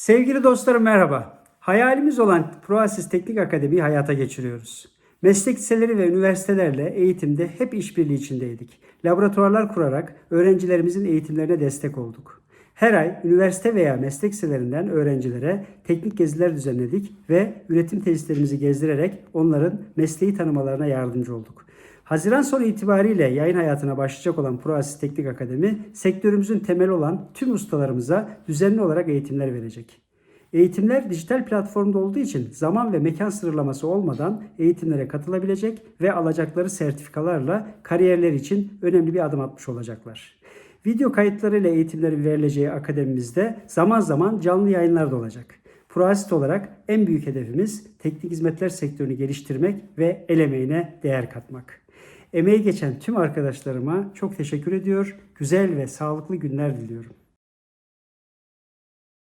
Sevgili dostlarım merhaba. Hayalimiz olan ProAsys Teknik Akademi'yi hayata geçiriyoruz. Meslek liseleri ve üniversitelerle eğitimde hep işbirliği içindeydik. Laboratuvarlar kurarak öğrencilerimizin eğitimlerine destek olduk. Her ay üniversite veya meslek liselerinden öğrencilere teknik geziler düzenledik ve üretim tesislerimizi gezdirerek onların mesleği tanımalarına yardımcı olduk. Haziran sonu itibariyle yayın hayatına başlayacak olan ProAsys Teknik Akademi, sektörümüzün temeli olan tüm ustalarımıza düzenli olarak eğitimler verecek. Eğitimler dijital platformda olduğu için zaman ve mekan sınırlaması olmadan eğitimlere katılabilecek ve alacakları sertifikalarla kariyerler için önemli bir adım atmış olacaklar. Video kayıtlarıyla eğitimlerin verileceği akademimizde zaman zaman canlı yayınlar da olacak. Proasit olarak en büyük hedefimiz teknik hizmetler sektörünü geliştirmek ve el emeğine değer katmak. Emeği geçen tüm arkadaşlarıma çok teşekkür ediyor. Güzel ve sağlıklı günler diliyorum.